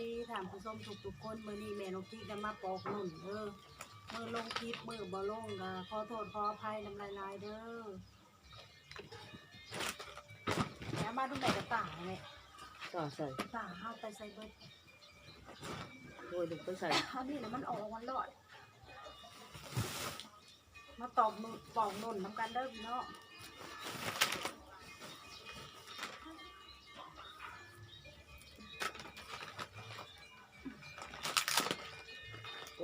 ดีถามผู้ชมทุกทุกๆคนมื้อนี้แม่นกที่จะมาปอกนุ่นเด้อมือลงคลิปมือบ่ลงก็ขอโทษขออภัยน้ำลายๆเด้อแล้วมาดูไหนกับตาเนี่ยต่อใส่ตาเฮาไปใส่เบิดโดยหนึ่งไปใส่อันนี้นะมันออกมันรอด มาตอกมือปอกนุ่นน้ำกันเด้อพี่น้อง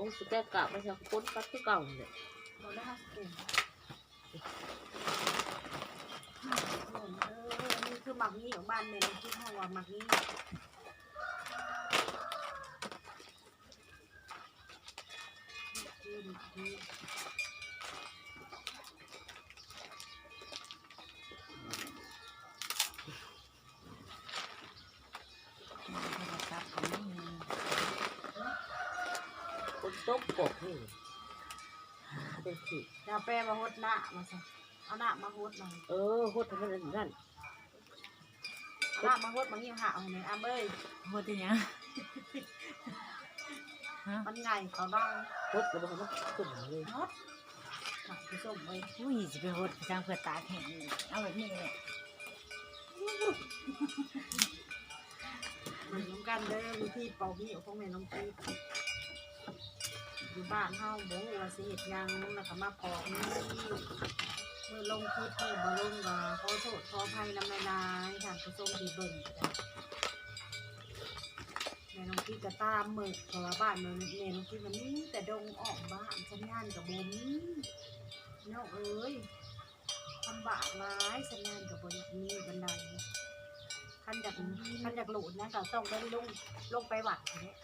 โอ้สุดแก่กะไปสักคนปัดที่เก่าเนี่ยนี่คือหมักนี้ของบ้านเนี่ยที่ห้องว่าหมักนี้ขึ้น กบนี่หาได้สิจะแปรมาหดหน้ามาสิเอาหน้ามาหดมาเออโคตรทำไมันนั่นเอาหน้ามาหดมาเงี้ยหาเอาเนี่ยอ้ำเอ้ยหดยังฮะมันไงเขาดังโคตรแล้วมันก็ขึ้นเลยหดหาผู้ชมเอ้ยอุ้ยจะไปหดสร้างเพื่อตาแข็งเอาแบบนี้เนี่ยมือนน้ำกันเด้อวิธีเป่าพี่ของแม่น้องตีอยู่ บ้านเฮาบ่ฮู้ว่าสิเฮ็ดหยังแล้วก็มาปอกนี่เมื่อลงคลิปเมื่อบ่ลงก็ขอโทษขออภัยนำลายๆท่านผู้ชมที่เบิ่งแม่น้องตีก็ตามมึกเพราะว่าบ้านแม่แม่น้องตีมันมีแต่ดงออกบ้านสัญญาณก็บ่มีเนาะเอ้ยลำบากหลายสัญญาณก็บ่มีบันไดคันอยากคันอยากหลุดนะก็ต้องได้ลงลงไปวัดเนี่ย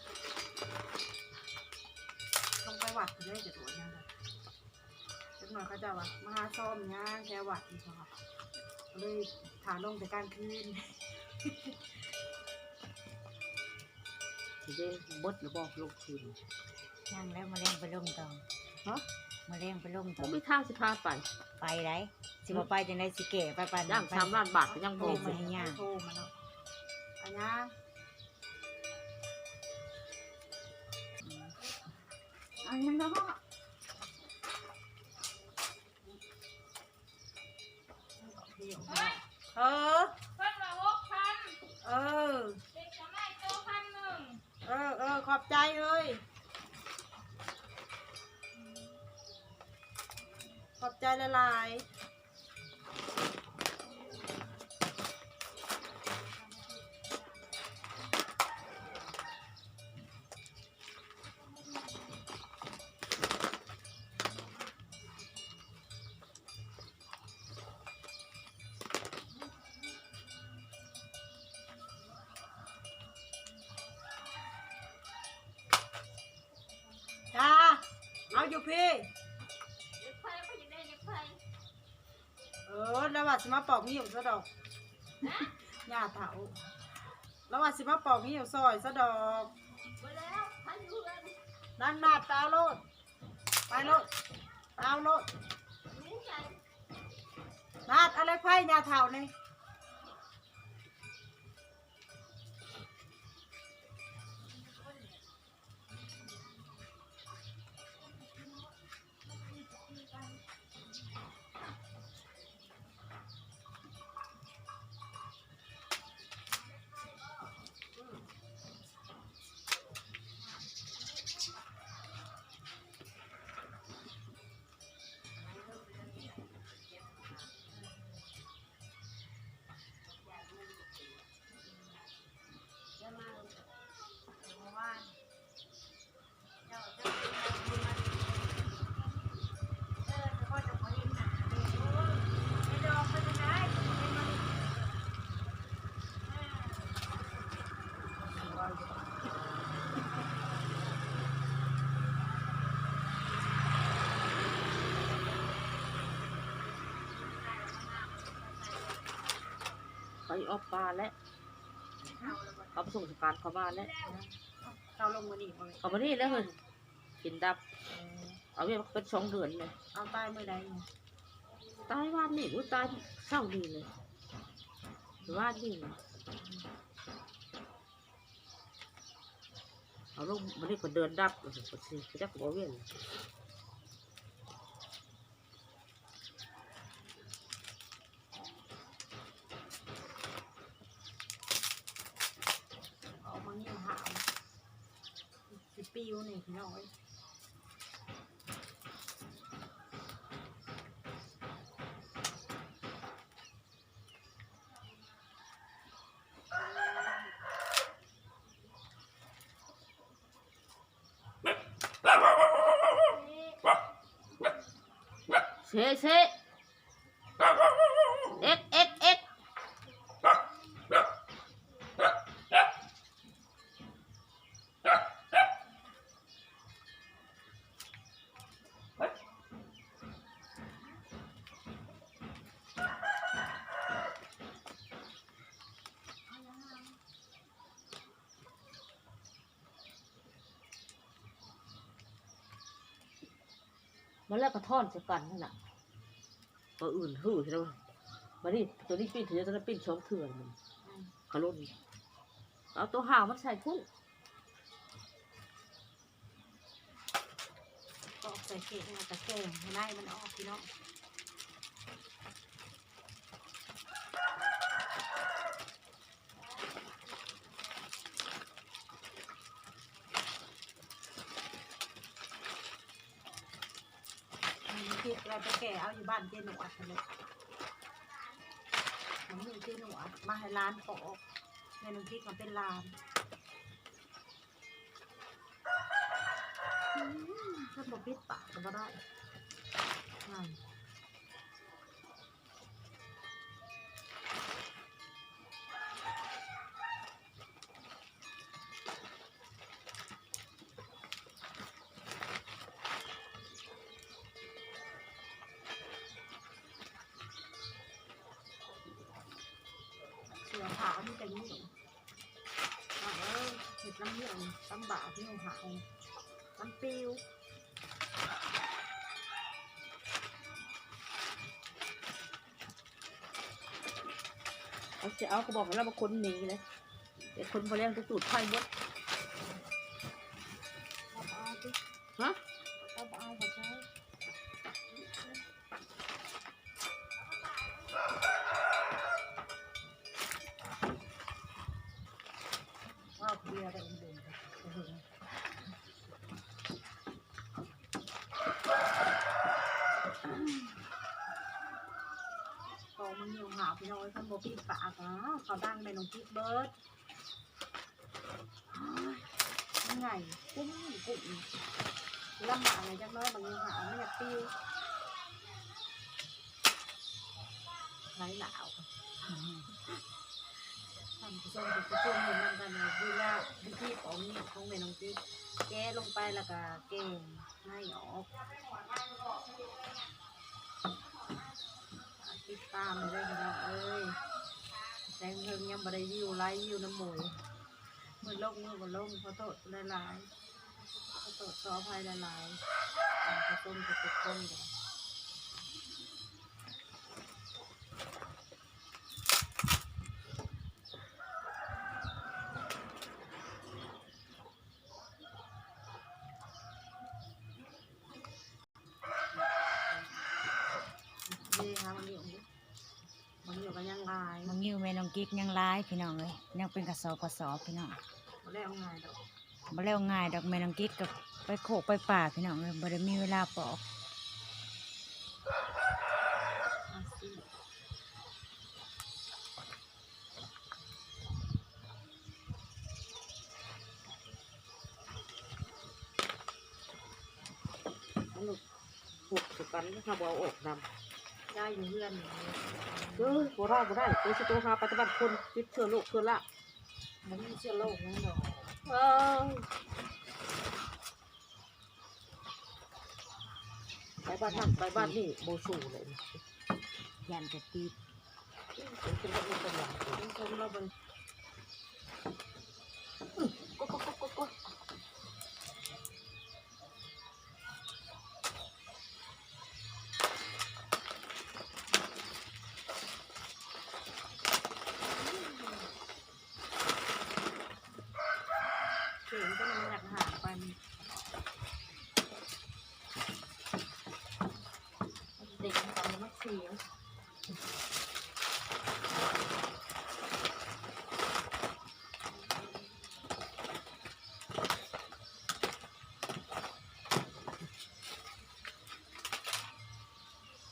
ลงไปวัดเลยจะโหลดยังไงจักหน่อยเขาจะว่ามาหาซ่อมงานแค่วัดนี่ค่ะก็เลยถาลงแต่กลารคืนทีเดียวบดหรือบอกลงคืนย่างแล้วมาเล่นไปลงต่อฮะมาเล่นไปลงผต่อมไม่ทางสิพาไป ไปไรสิบไปจังไดสิเก๋ไปปันย่างสามล้านบาทก็ยังบโอ้อกมาให้ย่างโทรมาแล้วอันย อันนี้เนาะเออเพิ่นละหกพันเออเด็กทำไม่โตพันหนึ่งเออเออขอบใจเลย ขอบใจละลาย อาอยู่พี่เด็กไฟก็ยังได้เด็กไฟเออแล้วว่าสิมาปอกมีอยู่ซะดอกย่าเถาแล้วว่าสิมาปอกมีอยู่ซอยซะดอกไปแล้วพันเดือนนั่นนาดตาโลดไปโลดตาโลดนี่ไงนาดอะไรไพ่ย่าเถานี่ ไปออกปลาแล้วเขาไปส่งสการเขาบ้านแล้วเราลงมานี่บ่เลยเขามานี่แล้วเฮ้ยกินดับ เอาเวียเป็นสองเดือนเลยเอาใต้มือใดนี่ตายวันนี่อุ้ยตายเศร้าดีเลยว่านนี่เอาลงมันนี่ก็เดินดับโอ้โหสิเขาจะบอกเวียน เอามาเงี้ยหาวสิปิวนี่พี่น้องเอ้ย เซเซเอ็กเอ็กเอ็กมันแล้วก็ท่อนใส่กันนั่นน่ะ ตัวอื่นหื้อใช่ไหมมานี่ตัวนี้ปิ้นถือตัวนั้นปิ้นสองเถื่อนมันขลุ่นเอาตัวห่าวมันใส่พุ่นก็ใส่เกล็ดเนี่ยแต่แกงให้ได้มันออกพี่น้อง แต่ไปแก่เอาอยู่บ้านเจหนวดเลยมันมีเจหนวดมาให้ร้านปอกในน้ำพริกมันเป็นร้านถ้าบอกปิดปากก็ได้นั่น ตำบาที่หนูหาวมันปิวเอาจะเอาก็บอกให้เรามาคนหนีเลยเดี๋ยวคนพอเลี้ยงจะสูดไฟหมด เอาเอาสิ ฮะ เอาเอาเขาใช้ว่าเบียร์ได้อุ่นๆโอ้โหพอมันเหาวพี่น้อยท่านบอกพี่ปากอะเขาดังในน้องพิกเบิร์ดยังไงกุ้งกุ้งลำบากอะไรจักน้อยบางอย่างหาวไม่อยากปิ้วไหลหนาวทำผู้ชมผู้ชมเห็นนกันเลยดูแลวิธีของนี่ของแม่น้องพิกแกลงไปแล้วก็เก่งให้ออก ติดตามเลยพี่น้องเอ้ยแดงเฮิงยังบ่ได้วิวไลฟ์วิวน้ำหมูมือลงมือบ่ลงขอโทษหลายๆขอโทษขออภัยหลายๆอ่าขอต้มขอตกต้มกันนี่ค่ะมันอยู่มันอยู่ กันยังลายมังยิวแม่น้องกิ๊กยังร้ายพี่น้องเลยยังเป็นกระสอบกระสอบพี่น้องบ่แล้วไงดอกบ่แล้วง่ายดอกแม่น้องกิ๊กกับไปโขกไปป่าพี่น้องเลยบ่ได้มีเวลาปอกอาสิมันหลุดผูกสกันถ้าบเอาออกน ได้อยู่เพื่อนเออบ่ได้บ่ได้ตัวสิตัวหาปฏิบัติคนติดเชื้อโรคเชื้อละมันมีเชื้อโรคนั่นอกเออไปบ้านนั่นไปบ้านนี่โบสูเลยยันจะตีดเป็นเป็นแบบนี้เป็นอย่างเป็นคนเราเป็น ก็ก็ก็ก็ก็ เก่งก็มันอยากห สียง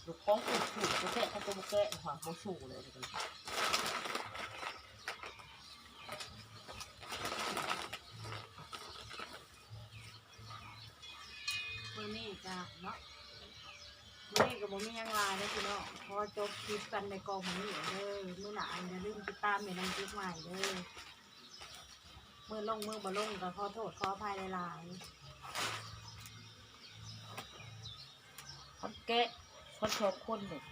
ลูกของถูกถูกจะแกะเขา จะมาแกะหัวเขาสูเลยเดี๋ยวนี้มื้อนี้จ้ะเนาะมื้อนี้ก็บ่มีหยังหลายนะพี่น้องพอจบคลิปกันในกองมื้อนี้เด้อมื้อหน้าอย่าลืมติดตามแม่น้องกิ๊กใหม่เด้อมื้อลงมื้อบ่ลงก็ขอโทษขออภัยหลายๆเขาแกะเขาชอบคนเลยเ